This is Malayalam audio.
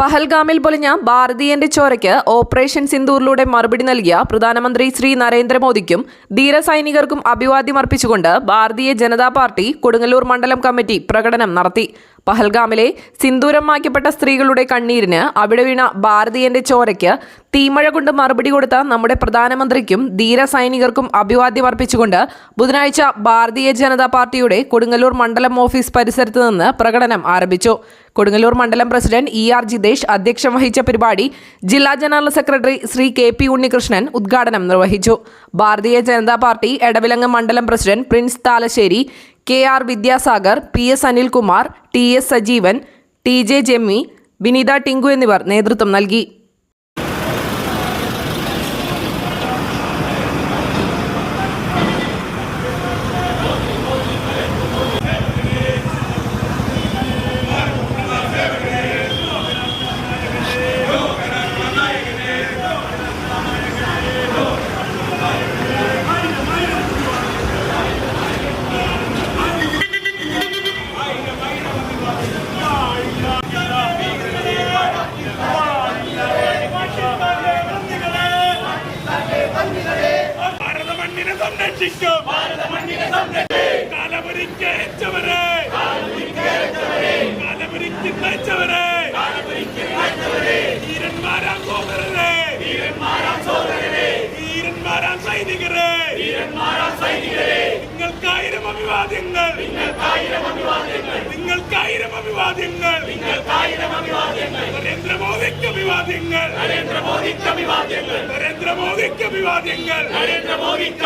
പഹൽഗാമിൽ പൊലിഞ്ഞ ഭാരതീയന്റെ ചോരയ്ക്ക് ഓപ്പറേഷൻ സിന്ദൂറിലൂടെ മറുപടി നൽകിയ പ്രധാനമന്ത്രി ശ്രീ നരേന്ദ്രമോദിക്കും ധീരസൈനികർക്കും അഭിവാദ്യം അർപ്പിച്ചുകൊണ്ട് ഭാരതീയ ജനതാ പാർട്ടി കൊടുങ്ങല്ലൂർ മണ്ഡലം കമ്മിറ്റി പ്രകടനം നടത്തി. പഹൽഗാമിലെ സിന്ദൂരമാക്കപ്പെട്ട സ്ത്രീകളുടെ കണ്ണീരിന് അവിടെ വീണ ഭാരതീയന്റെ ചോരയ്ക്ക് തീമഴ കൊണ്ട് മറുപടി കൊടുത്ത നമ്മുടെ പ്രധാനമന്ത്രിക്കും ധീരസൈനികർക്കും അഭിവാദ്യം അർപ്പിച്ചുകൊണ്ട് ബുധനാഴ്ച ഭാരതീയ ജനതാ പാർട്ടിയുടെ കൊടുങ്ങല്ലൂർ മണ്ഡലം ഓഫീസ് പരിസരത്ത് നിന്ന് പ്രകടനം ആരംഭിച്ചു. കൊടുങ്ങല്ലൂർ മണ്ഡലം പ്രസിഡന്റ് ഇ ആർ ജിതേഷ് അധ്യക്ഷം വഹിച്ച പരിപാടി ജില്ലാ general secretary Shri K P Unnikrishnan ഉദ്ഘാടനം നിർവഹിച്ചു. ഭാരതീയ ജനതാ പാർട്ടി എടവിലങ്ങ് മണ്ഡലം president Prince Thalassery K R Vidyasagar P S Anilkumar T S Sajeevan T J Jemmy Binitha Tinku എന്നിവർ നേതൃത്വം നൽകി. വീരന്മാരാം സോദരരെ. വീരന്മാരാം സൈനികരെ. നിങ്ങൾക്കായിരം അഭിവാദ്യങ്ങൾ. നിങ്ങൾക്കായിരം നരേന്ദ്രമോദിക്ക് അഭിവാദ്യങ്ങൾ. നരേന്ദ്രമോദിക്ക് അഭിവാദ്യങ്ങൾ. നരേന്ദ്രമോദിക്ക് അഭിവാദ്യങ്ങൾ. നരേന്ദ്രമോദിക്ക്